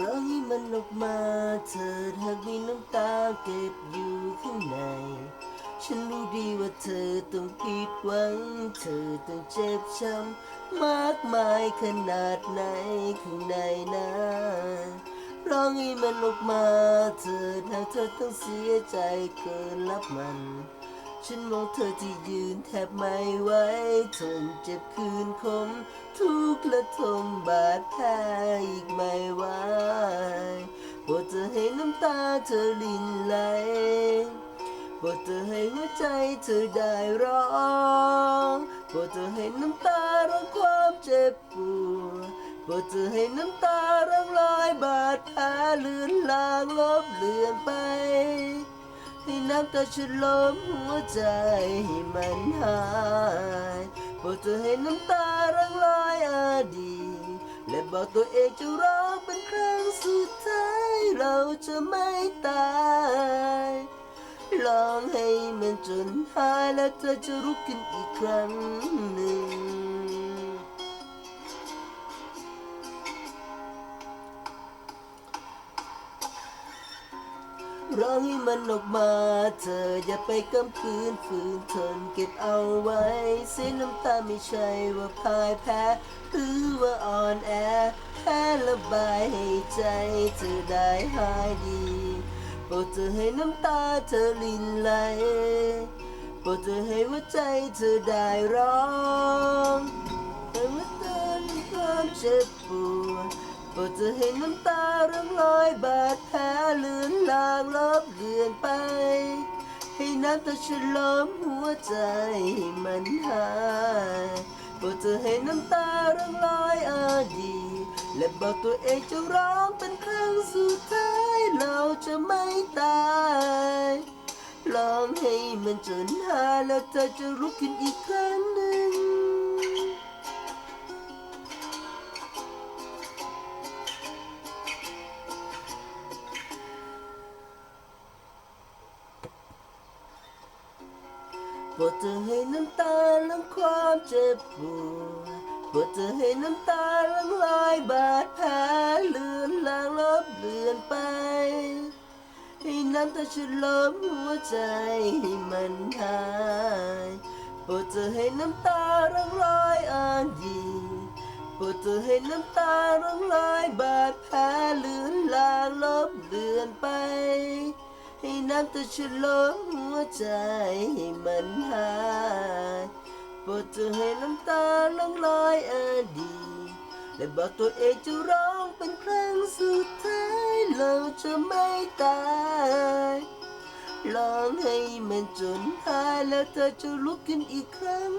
ร้องให้มันออกมาเธอหากมีน้ำตาเก็บอยู่ข้างใน ฉันรู้ดีว่าเธอต้องผิดหวัง เธอต้องเจ็บช้ำมากมายขนาดไหนข้างในนะร้องให้มันออกมาเธอหากเธอต้องเสียใจเกินรับมัน ฉันมองเธอที่ยืนแทบไม่ไหวทนเจ็บคืนคม ทุกข์และทมบาดแผลอีกไม่ไหวโปรดเธอให้น้ำตาเธอลินไหลโปรดเธอให้หัวใจเธอได้ร้องโปรดเธอให้น้ำตาร้องความเจ็บปวดโปรดเธอให้น้ำตาร้องรอยบาดแผลเลือนลางลบเลือนไป ให้น้ำตาฉันล้มหัวใจให้มันหายโปรดเธอให้น้ำตารังลายอดีตและบอกตัวเองจะร้องเป็นครั้งสุดท้ายเราจะไม่ตายร้องให้มันจนหายแล้วเธอจะลุกขึ้นอีกครั้งหนึ่ง ร้องให้มันออกมา เธออย่าไปกำคืนฝืนทนเก็บเอาไว้เสียน้ำตาไม่ใช่ว่าพ่ายแพ้ หรือว่าอ่อนแอ แค่ระบายให้ใจเธอได้หายดีโปรดเธอให้น้ำตาเธอลินไหลโปรดเธอให้หัวใจเธอได้ร้องให้หัวใจมีความเจ็บปวด โปรดจะให้น้ำตาร่องรอยบาดแผลเลือนลางลบเลือนไป ให้น้ำตาฉลมหัวใจมันหายโปรดจะให้น้ำตาร่องรอยอดีตและบอกตัวเองจะร้องเป็นครั้งสุดท้ายเราจะไม่ตายร้องให้มันจนหายแล้วเธอจะลุกขึ้นอีกครั้งหนึ่ง ปรดเธอให้น้ำตาลังความเจ็บปวดโปรดเธอให้น้ำตาลังลายบาดแผลเลือนลางลบเลือนไป ให้น้ำตาฉลมหัวใจให้มันหายโปรดเธอให้น้ำตาลังลอยอ่านดีโปรดเธอให้น้ำตาลังลายบาดแผลเลือนลางลบเลือนไป ให้น้ำตาฉันล้มหัวใจให้มันหายโปรดเธอให้น้ำตาลังลอยอดีตและบอกตัวเองจะร้องเป็นครั้งสุดท้ายเราจะไม่ตายร้องให้มันจนหายแล้วเธอจะลุกขึ้นอีกครั้ง